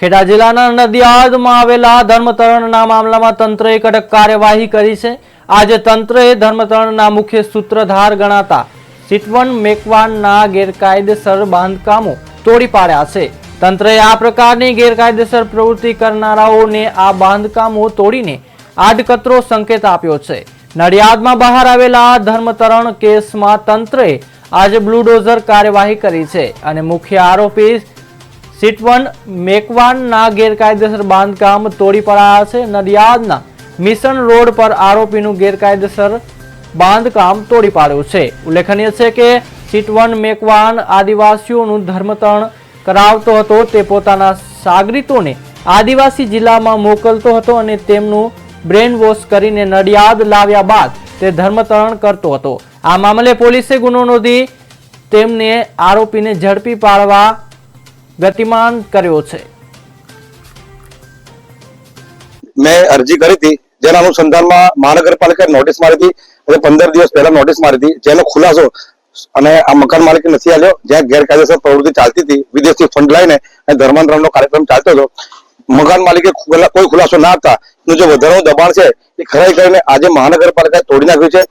ખેડા જિલ્લાના નડિયાદમાં આવેલા ધર્મતરણના મામલામાં તંત્રએ કડક કાર્યવાહી કરી છે. આજે તંત્રએ ધર્મતરણના મુખ્ય સૂત્રધાર ગણાતા સિટવન મેકવાનના ગેરકાયદેસર બાંધકામો તોડી પાડ્યા છે. તંત્રએ આ પ્રકારની ગેરકાયદેસર પ્રવૃત્તિ કરનારાઓને આ બાંધકામો તોડીને આડકતરો સંકેત આપ્યો છે. નડિયાદમાં બહાર આવેલા ધર્મતરણ કેસમાં તંત્રએ આજે બ્લુડોઝર કાર્યવાહી કરી છે અને મુખ્ય આરોપી સિટવન મેકવાનના ગેરકાયદેસર બાંધકામ તોડી પડાયા છે. નડિયાદના મિશન રોડ પર આરોપીનું ગેરકાયદેસર બાંધકામ તોડી પાડ્યું છે. ઉલ્લેખનીય છે કે સિટવન મેકવાન આદિવાસીઓનું ધર્મતરણ કરાવતો હતો. તે પોતાના સાગરીતોને આદિવાસી જિલ્લામાં મોકલતો હતો અને તેમનું બ્રેન વોશ કરીને નડિયાદ લાવ્યા બાદ તે ધર્મતરણ કરતો હતો. આ મામલે પોલીસે ગુનો નોંધી તેમને આરોપીને ઝડપી પાડવા ગતિમાન કર્યો છે. મેં અરજી કરી હતી, જેના અનુસંધાનમાં મહાનગરપાલિકાએ નોટિસ મારી હતી, અને પંદર દિવસ પહેલા નોટિસ મારી હતી, જેનો ખુલાસો અને આ મકાન માલિકે નથી આવ્યો જ્યાં ગેરકાયદેસર પ્રવૃત્તિ ચાલતી હતી, વિદેશથી ફંડ લઈને અને ધર્માંતરણનો કાર્યક્રમ ચાલતો હતો. મકાન માલિકે કોઈ ખુલાસો ના હતા એનું જે વધારાનું દબાણ છે, એ ખરાઈ કરીને આજે મહાનગરપાલિકાએ તોડી નાખ્યું છે.